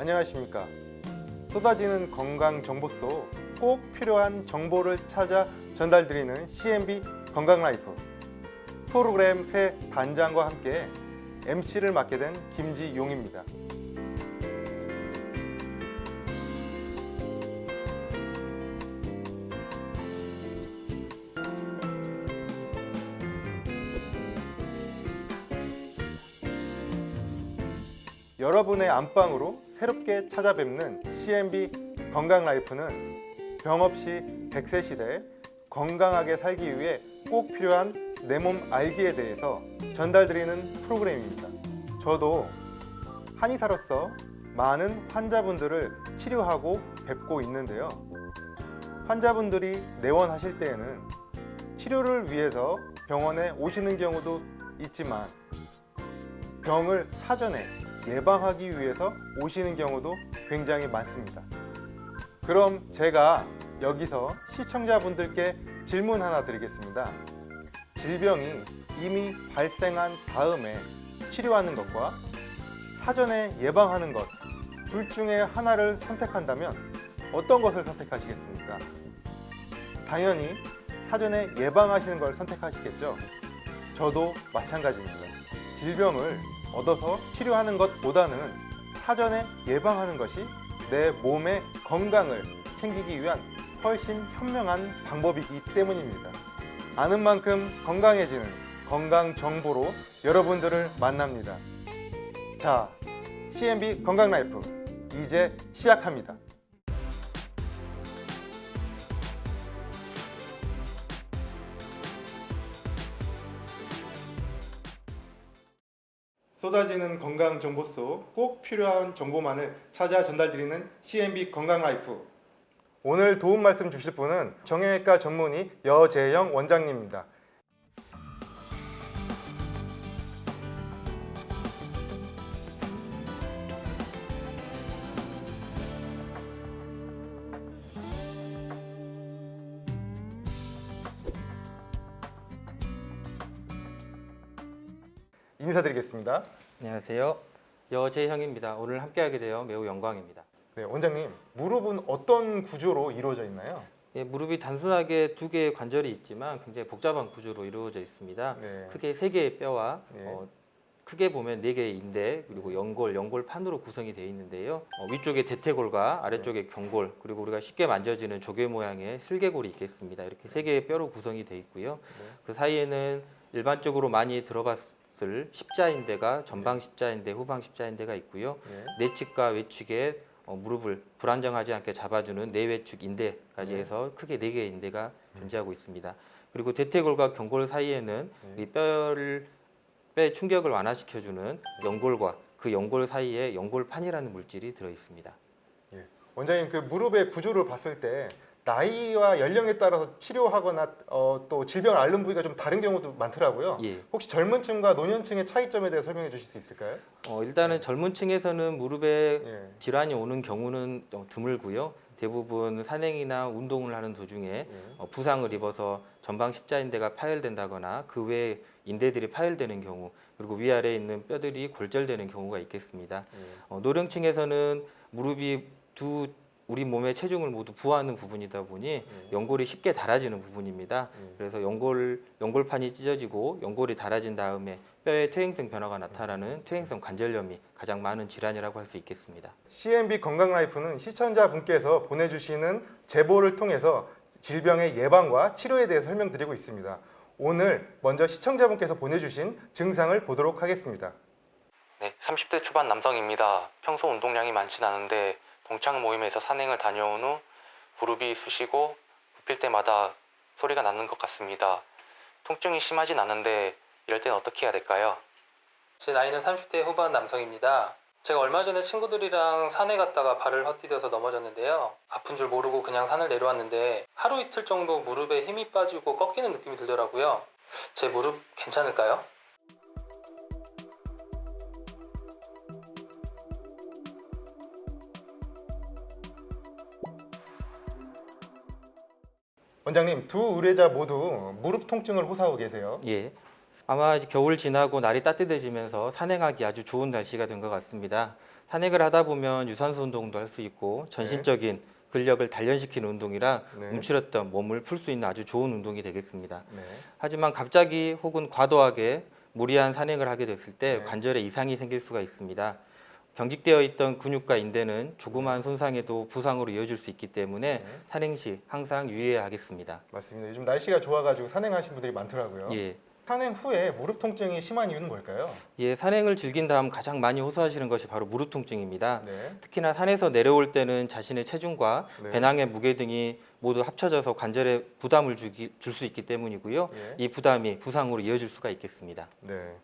안녕하십니까. 쏟아지는 건강 정보 속꼭 필요한 정보를 찾아 전달드리는 CMB 건강 라이프 프로그램 새 단장과 함께 MC를 맡게 된 김지용입니다. 여러분의 안방으로 새롭게 찾아뵙는 CMB 건강 라이프는 병 없이 100세 시대 건강하게 살기 위해 꼭 필요한 내 몸 알기에 대해서 전달드리는 프로그램입니다. 저도 한의사로서 많은 환자분들을 치료하고 뵙고 있는데요. 환자분들이 내원하실 때에는 치료를 위해서 병원에 오시는 경우도 있지만 병을 사전에 예방하기 위해서 오시는 경우도 굉장히 많습니다. 그럼 제가 여기서 시청자분들께 질문 하나 드리겠습니다. 질병이 이미 발생한 다음에 치료하는 것과 사전에 예방하는 것, 둘 중에 하나를 선택한다면 어떤 것을 선택하시겠습니까? 당연히 사전에 예방하시는 걸 선택하시겠죠? 저도 마찬가지입니다. 질병을 얻어서 치료하는 것보다는 사전에 예방하는 것이 내 몸의 건강을 챙기기 위한 훨씬 현명한 방법이기 때문입니다. 아는 만큼 건강해지는 건강 정보로 여러분들을 만납니다. 자, CMB 건강 라이프 이제 시작합니다. 쏟아지는 건강 정보 속 꼭 필요한 정보만을 찾아 전달드리는 CMB 건강 라이프. 오늘 도움 말씀 주실 분은 정형외과 전문의 여재영 원장님입니다. 인사드리겠습니다. 안녕하세요. 여재형입니다. 오늘 함께하게 되어 매우 영광입니다. 네, 원장님, 무릎은 어떤 구조로 이루어져 있나요? 예, 무릎이 단순하게 두 개의 관절이 있지만 굉장히 복잡한 구조로 이루어져 있습니다. 네. 크게 세 개의 뼈와 네. 어, 크게 보면 네 개의 인대 그리고 연골, 연골판으로 구성이 되어 있는데요. 어, 위쪽에 대퇴골과 아래쪽에 경골 그리고 우리가 쉽게 만져지는 조개 모양의 슬개골이 있겠습니다. 이렇게 세 개의 뼈로 구성이 되어 있고요. 네. 그 사이에는 일반적으로 많이 들어봤 을 십자인대가 전방 십자인대, 후방 십자인대가 있고요. 네. 내측과 외측에 어, 무릎을 불안정하지 않게 잡아주는 내외측 인대까지 네. 해서 크게 네 개의 인대가 존재하고 있습니다. 그리고 대퇴골과 경골 사이에는 네. 이 뼈를 뼈의 충격을 완화시켜주는 연골과 그 연골 사이에 연골판이라는 물질이 들어 있습니다. 원장님 그 무릎의 구조를 봤을 때 나이와 연령에 따라서 치료하거나 어, 또 질병을 앓는 부위가 좀 다른 경우도 많더라고요. 예. 혹시 젊은 층과 노년층의 차이점에 대해 설명해 주실 수 있을까요? 어, 일단은 네. 젊은 층에서는 무릎에 예. 질환이 오는 경우는 좀 드물고요. 대부분 산행이나 운동을 하는 도중에 예. 어, 부상을 입어서 전방 십자인대가 파열된다거나 그 외에 인대들이 파열되는 경우 그리고 위아래에 있는 뼈들이 골절되는 경우가 있겠습니다. 예. 어, 노령층에서는 무릎이 두 우리 몸의 체중을 모두 부하는 부분이다 보니 예. 연골이 쉽게 닳아지는 부분입니다. 예. 그래서 연골 연골판이 찢어지고 연골이 닳아진 다음에 뼈의 퇴행성 변화가 나타나는 퇴행성 관절염이 가장 많은 질환이라고 할 수 있겠습니다. CMB 건강 라이프는 시청자분께서 보내주시는 제보를 통해서 질병의 예방과 치료에 대해서 설명드리고 있습니다. 오늘 먼저 시청자분께서 보내주신 증상을 보도록 하겠습니다. 네, 30대 초반 남성입니다. 평소 운동량이 많진 않은데 동창 모임에서 산행을 다녀온 후 무릎이 쑤시고 굽힐 때마다 소리가 나는 것 같습니다. 통증이 심하진 않은데 이럴 땐 어떻게 해야 될까요? 제 나이는 30대 후반 남성입니다. 제가 얼마 전에 친구들이랑 산에 갔다가 발을 헛디뎌서 넘어졌는데요. 아픈 줄 모르고 그냥 산을 내려왔는데 하루 이틀 정도 무릎에 힘이 빠지고 꺾이는 느낌이 들더라고요. 제 무릎 괜찮을까요? 원장님 두 의뢰자 모두 무릎 통증을 호소하고 계세요. 예. 아마 이제 겨울 지나고 날이 따뜻해지면서 산행하기 아주 좋은 날씨가 된 것 같습니다. 산행을 하다 보면 유산소 운동도 할 수 있고 전신적인 근력을 단련시키는 운동이라 네. 움츠렸던 몸을 풀 수 있는 아주 좋은 운동이 되겠습니다. 네. 하지만 갑자기 혹은 과도하게 무리한 산행을 하게 됐을 때 네. 관절에 이상이 생길 수가 있습니다. 경직되어 있던 근육과 인대는 조그마한 손상에도 부상으로 이어질 수 있기 때문에 네. 산행 시 항상 유의해야 하겠습니다. 맞습니다. 요즘 날씨가 좋아가지고 산행하시는 분들이 많더라고요. 예. 산행 후에 무릎 통증이 심한 이유는 뭘까요? 예, 산행을 즐긴 다음 가장 많이 호소하시는 것이 바로 무릎 통증입니다. 네. 특히나 산에서 내려올 때는 자신의 체중과 네. 배낭의 무게 등이 모두 합쳐져서 관절에 부담을 줄 수 있기 때문이고요. 예. 이 부담이 부상으로 이어질 수가 있겠습니다. 네.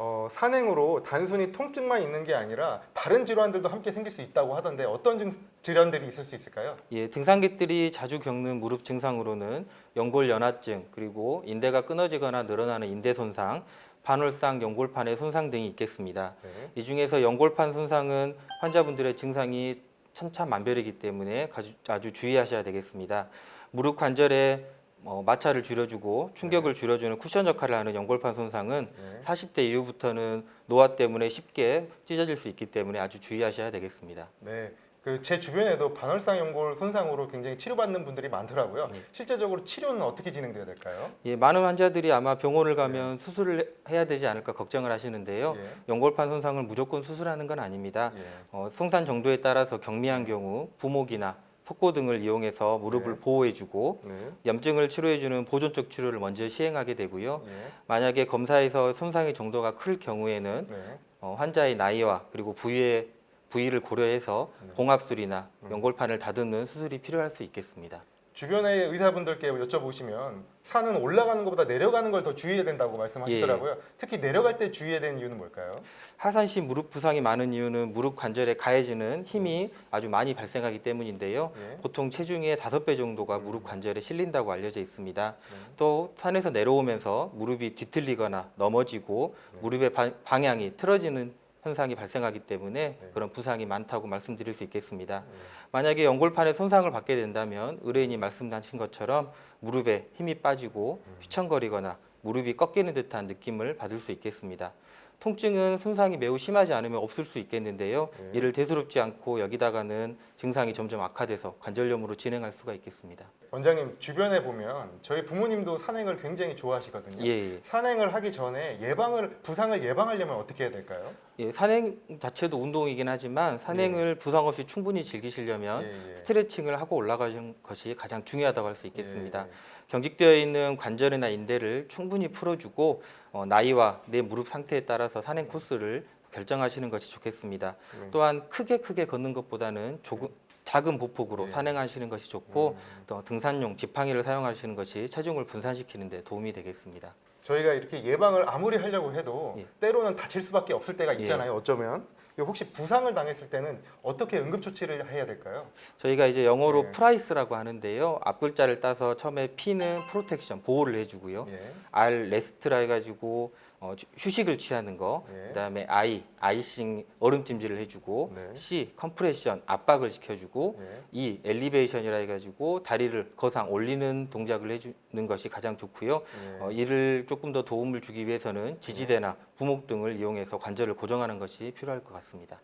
어, 산행으로 단순히 통증만 있는 게 아니라 다른 질환들도 함께 생길 수 있다고 하던데 어떤 증, 질환들이 있을 수 있을까요? 예, 등산객들이 자주 겪는 무릎 증상으로는 연골 연화증 그리고 인대가 끊어지거나 늘어나는 인대 손상, 반월상 연골판의 손상 등이 있겠습니다. 네. 이 중에서 연골판 손상은 환자분들의 증상이 천차만별이기 때문에 아주, 아주 주의하셔야 되겠습니다. 무릎 관절에 어, 마찰을 줄여주고 충격을 줄여주는 쿠션 역할을 하는 연골판 손상은 네. 40대 이후부터는 노화 때문에 쉽게 찢어질 수 있기 때문에 아주 주의하셔야 되겠습니다. 네. 그 제 주변에도 반월상 연골 손상으로 굉장히 치료받는 분들이 많더라고요. 네. 실제적으로 치료는 어떻게 진행돼야 될까요? 예, 많은 환자들이 아마 병원을 가면 수술을 해야 되지 않을까 걱정을 하시는데요. 예. 연골판 손상을 무조건 수술하는 건 아닙니다. 예. 어, 손상 정도에 따라서 경미한 경우 부목이나 석고 등을 이용해서 무릎을 네. 보호해주고 네. 염증을 치료해주는 보존적 치료를 먼저 시행하게 되고요. 예. 만약에 검사에서 손상의 정도가 클 경우에는 네. 어, 환자의 나이와 그리고 부위의 부위를 고려해서 네. 봉합술이나 음. 연골판을 다듬는 수술이 필요할 수 있겠습니다. 주변의 의사분들께 여쭤보시면 산은 올라가는 것보다 내려가는 걸 더 주의해야 된다고 말씀하시더라고요. 예. 특히 내려갈 때 주의해야 되는 이유는 뭘까요? 하산시 무릎 부상이 많은 이유는 무릎 관절에 가해지는 힘이 아주 많이 발생하기 때문인데요. 예. 보통 체중의 다섯 배 정도가 무릎 관절에 실린다고 알려져 있습니다. 네. 또 산에서 내려오면서 무릎이 뒤틀리거나 넘어지고 네. 무릎의 바- 방향이 틀어지는 현상이 발생하기 때문에 네. 그런 부상이 많다고 말씀드릴 수 있겠습니다. 네. 만약에 연골판에 손상을 받게 된다면 의뢰인이 말씀하신 것처럼 무릎에 힘이 빠지고 음. 휘청거리거나 무릎이 꺾이는 듯한 느낌을 받을 수 있겠습니다. 통증은 손상이 매우 심하지 않으면 없을 수 있겠는데요. 네. 이를 대수롭지 않고 여기다가는 증상이 점점 악화돼서 관절염으로 진행할 수가 있겠습니다. 원장님 주변에 보면 저희 부모님도 산행을 굉장히 좋아하시거든요. 예, 예. 산행을 하기 전에 예방을 부상을 예방하려면 어떻게 해야 될까요? 예, 산행 자체도 운동이긴 하지만 산행을 부상 없이 충분히 즐기시려면 예, 예. 스트레칭을 하고 올라가는 것이 가장 중요하다고 할 수 있겠습니다. 예, 경직되어 있는 관절이나 인대를 충분히 풀어주고 어, 나이와 내 무릎 상태에 따라서 산행 코스를 결정하시는 것이 좋겠습니다. 네. 또한 크게 크게 걷는 것보다는 조금 작은 보폭으로 네. 산행하시는 것이 좋고 음. 또 등산용 지팡이를 사용하시는 것이 체중을 분산시키는 데 도움이 되겠습니다. 저희가 이렇게 예방을 아무리 하려고 해도 예. 때로는 다칠 수밖에 없을 때가 있잖아요. 어쩌면 혹시 부상을 당했을 때는 어떻게 응급 조치를 해야 될까요? 저희가 이제 영어로 네. 프라이스라고 하는데요. 앞글자를 따서 처음에 P는 프로텍션 보호를 해주고요. 예. R 레스트라 해가지고 어, 휴- 휴식을 취하는 거. 네. 그다음에 I 아이싱 얼음 찜질을 해주고 네. C 컴프레션 압박을 시켜주고 예. E 엘리베이션이라 해가지고 다리를 거상 올리는 동작을 해주는 것이 가장 좋고요. 예. 어, 이를 조금 더 도움을 주기 위해서는 지지대나 부목 등을 이용해서 관절을 고정하는 것이 필요할 것 같습니다.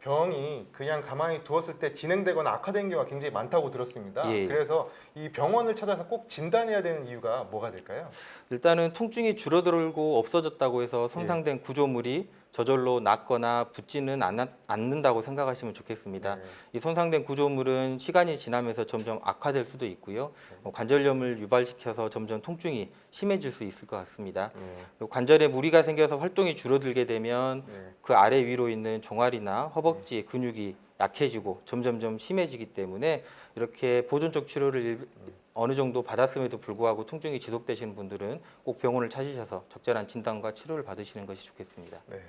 병이 그냥 가만히 두었을 때 진행되거나 악화된 경우가 굉장히 많다고 들었습니다. 예. 그래서 이 병원을 찾아서 꼭 진단해야 되는 이유가 뭐가 될까요? 일단은 통증이 줄어들고 없어졌다고 해서 손상된 구조물이 저절로 낫거나 붙지는 않, 않는다고 생각하시면 좋겠습니다. 네. 이 손상된 구조물은 시간이 지나면서 점점 악화될 수도 있고요. 어, 관절염을 유발시켜서 점점 통증이 심해질 수 있을 것 같습니다. 네. 관절에 무리가 생겨서 활동이 줄어들게 되면 네. 그 아래 위로 있는 종아리나 허벅지 근육이 약해지고 점점점 심해지기 때문에 이렇게 보존적 치료를 일- 어느 정도 받았음에도 불구하고 통증이 지속되시는 분들은 꼭 병원을 찾으셔서 적절한 진단과 치료를 받으시는 것이 좋겠습니다. 네.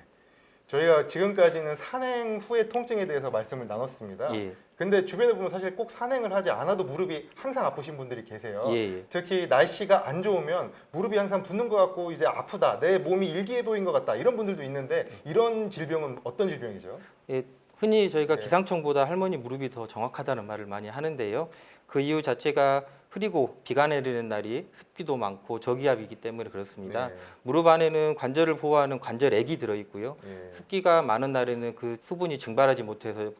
저희가 지금까지는 산행 후의 통증에 대해서 말씀을 나눴습니다. 예, 근데 주변에 보면 사실 꼭 산행을 하지 않아도 무릎이 항상 아프신 분들이 계세요. 예, 예. 특히 날씨가 안 좋으면 무릎이 항상 붓는 것 같고 이제 아프다, 내 몸이 일기에 보인 것 같다 이런 분들도 있는데 이런 질병은 어떤 질병이죠? 예, 흔히 저희가 네. 기상청보다 할머니 무릎이 더 정확하다는 말을 많이 하는데요. 그 이유 자체가 흐리고 비가 내리는 날이 습기도 많고 저기압이기 때문에 그렇습니다. 네. 무릎 안에는 관절을 보호하는 관절액이 들어 있고요. 예. 습기가 많은 날에는 그 수분이 증발하지 못해서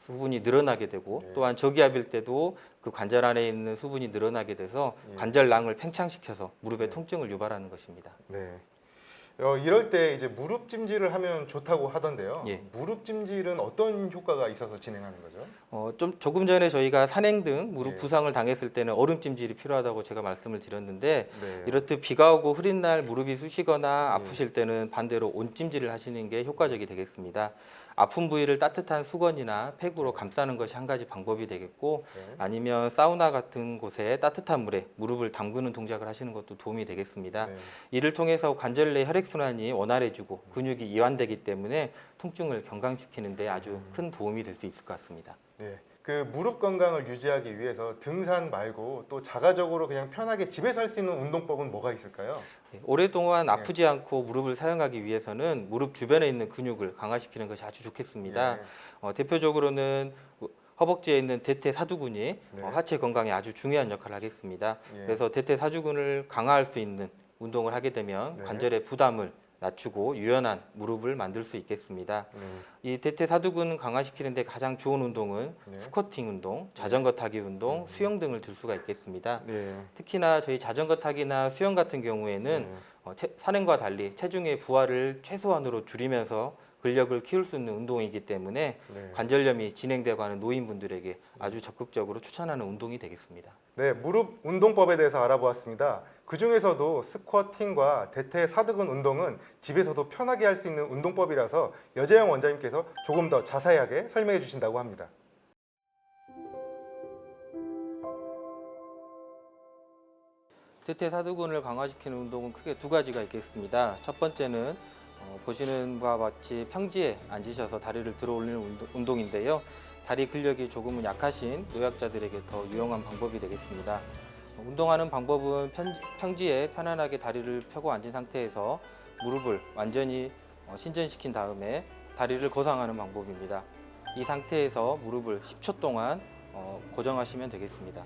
수분이 늘어나게 되고 네. 또한 저기압일 때도 그 관절 안에 있는 수분이 늘어나게 돼서 예. 관절낭을 팽창시켜서 무릎의 네. 통증을 유발하는 것입니다. 네. 어, 이럴 때 이제 무릎 찜질을 하면 좋다고 하던데요. 예. 무릎 찜질은 어떤 효과가 있어서 진행하는 거죠? 어, 좀 조금 전에 저희가 산행 등 무릎 네. 부상을 당했을 때는 얼음 찜질이 필요하다고 제가 말씀을 드렸는데 네. 이렇듯 비가 오고 흐린 날 무릎이 쑤시거나 네. 아프실 때는 반대로 온 찜질을 하시는 게 효과적이 되겠습니다. 아픈 부위를 따뜻한 수건이나 팩으로 감싸는 것이 한 가지 방법이 되겠고 네. 아니면 사우나 같은 곳에 따뜻한 물에 무릎을 담그는 동작을 하시는 것도 도움이 되겠습니다. 네. 이를 통해서 관절 내 혈액 순환이 원활해지고 근육이 이완되기 때문에 통증을 경감시키는 데 아주 큰 도움이 될 수 있을 것 같습니다. 네. 그 무릎 건강을 유지하기 위해서 등산 말고 또 자가적으로 그냥 편하게 집에서 할 수 있는 운동법은 뭐가 있을까요? 네, 오랫동안 네. 아프지 않고 무릎을 사용하기 위해서는 무릎 주변에 있는 근육을 강화시키는 것이 아주 좋겠습니다. 네. 어, 대표적으로는 허벅지에 있는 대퇴사두근이 네. 어, 하체 건강에 아주 중요한 역할을 하겠습니다. 예. 그래서 대퇴사두근을 강화할 수 있는 운동을 하게 되면 네. 관절의 부담을 낮추고 유연한 무릎을 만들 수 있겠습니다. 네. 이 대퇴 사두근 강화시키는데 가장 좋은 운동은 네. 스쿼팅 운동, 자전거 타기 운동, 수영 등을 들 수가 있겠습니다. 네. 특히나 저희 자전거 타기나 수영 같은 경우에는 네. 어, 체- 산행과 달리 체중의 부하를 최소한으로 줄이면서 근력을 키울 수 있는 운동이기 때문에 네. 관절염이 진행되고 하는 노인분들에게 아주 적극적으로 추천하는 운동이 되겠습니다. 네, 무릎 운동법에 대해서 알아보았습니다. 그 중에서도 스쿼팅과 대퇴 사두근 운동은 집에서도 편하게 할 수 있는 운동법이라서 여재영 원장님께서 조금 더 자세하게 설명해 주신다고 합니다. 대퇴 사두근을 강화시키는 운동은 크게 두 가지가 있겠습니다. 첫 번째는 어, 보시는 바와 같이 평지에 앉으셔서 다리를 들어 올리는 운동- 운동인데요. 다리 근력이 조금은 약하신 노약자들에게 더 유용한 방법이 되겠습니다. 어, 운동하는 방법은 편- 평지 에 편안하게 다리를 펴고 앉은 상태에서 무릎을 완전히 어, 신전시킨 다음에 다리를 거상하는 방법입니다. 이 상태에서 무릎을 10초 동안 어, 고정하시면 되겠습니다.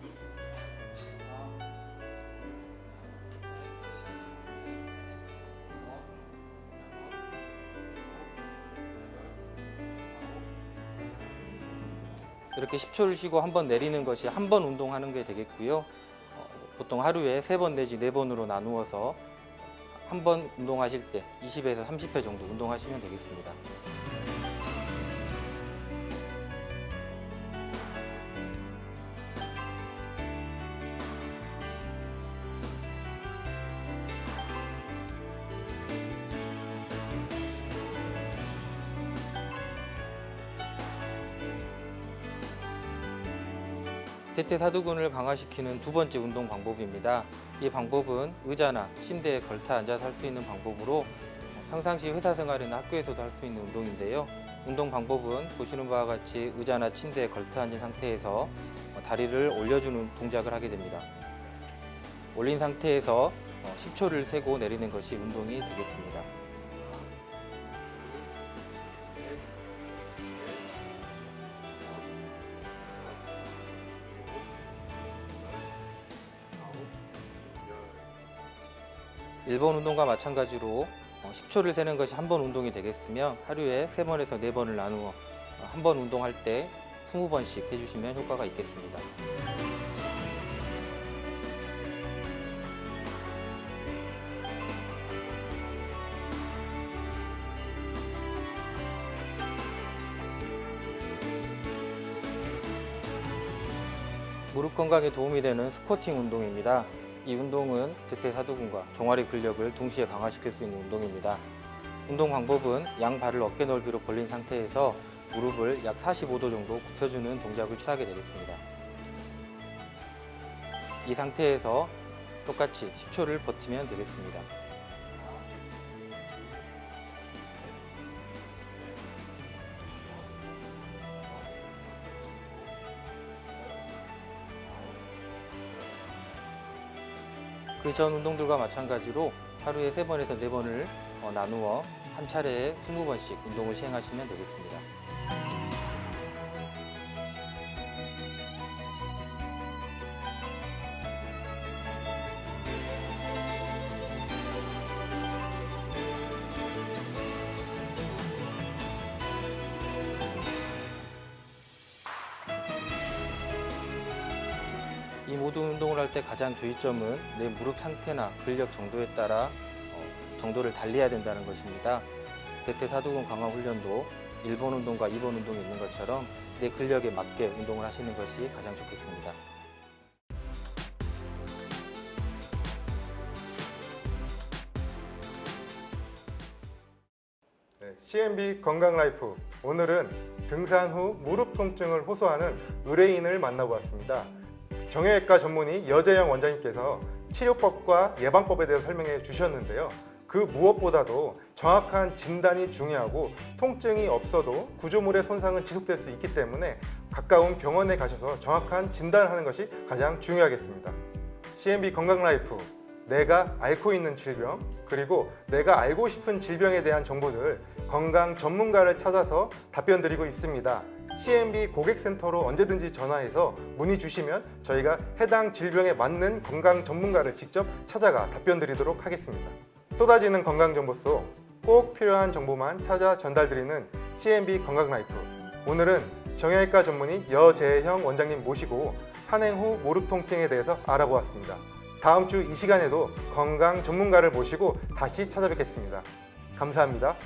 이렇게 10초를 쉬고 한 번 내리는 것이 한 번 운동하는 게 되겠고요. 어, 보통 하루에 세 번 내지 네 번으로 나누어서 한 번 운동하실 때 20에서 30회 정도 운동하시면 되겠습니다. 대퇴사두근을 강화시키는 두 번째 운동 방법입니다. 이 방법은 의자나 침대에 걸터 앉아서 할 수 있는 방법으로 평상시 회사 생활이나 학교에서도 할 수 있는 운동인데요. 운동 방법은 보시는 바와 같이 의자나 침대에 걸터 앉은 상태에서 다리를 올려주는 동작을 하게 됩니다. 올린 상태에서 10초를 세고 내리는 것이 운동이 되겠습니다. 일본 운동과 마찬가지로 10초를 세는 것이 한 번 운동이 되겠으며 하루에 세번에서 네번을 나누어 한 번 운동할 때 20번씩 해주시면 효과가 있겠습니다. 무릎 건강에 도움이 되는 스쿼팅 운동입니다. 이 운동은 대퇴사두근과 종아리 근력을 동시에 강화시킬 수 있는 운동입니다. 운동 방법은 양 발을 어깨 넓이로 벌린 상태에서 무릎을 약 45도 정도 굽혀주는 동작을 취하게 되겠습니다. 이 상태에서 똑같이 10초를 버티면 되겠습니다. 그전 운동들과 마찬가지로 하루에 세번에서네번을 어, 나누어 한 차례에 20번씩 운동을 시행하시면 되겠습니다. 가장 주의점은 내 무릎 상태나 근력 정도에 따라 어, 정도를 달리해야 된다는 것입니다. 대퇴사두근 강화 훈련도 1번 운동과 2번 운동이 있는 것처럼 내 근력에 맞게 운동을 하시는 것이 가장 좋겠습니다. 네, CMB 건강 라이프 오늘은 등산 후 무릎 통증을 호소하는 의뢰인을 만나보았습니다. 정형외과 전문의 여재영 원장님께서 치료법과 예방법에 대해 설명해 주셨는데요. 그 무엇보다도 정확한 진단이 중요하고 통증이 없어도 구조물의 손상은 지속될 수 있기 때문에 가까운 병원에 가셔서 정확한 진단을 하는 것이 가장 중요하겠습니다. CMB 건강 라이프 내가 앓고 있는 질병 그리고 내가 알고 싶은 질병에 대한 정보들 건강 전문가를 찾아서 답변 드리고 있습니다. CMB 고객센터로 언제든지 전화해서 문의 주시면 저희가 해당 질병에 맞는 건강 전문가를 직접 찾아가 답변 드리도록 하겠습니다. 쏟아지는 건강 정보 속 꼭 필요한 정보만 찾아 전달 드리는 CMB 건강 라이프. 오늘은 정형외과 전문의 여재형 원장님 모시고 산행 후 무릎 통증에 대해서 알아보았습니다. 다음 주 이 시간에도 건강 전문가를 모시고 다시 찾아뵙겠습니다. 감사합니다.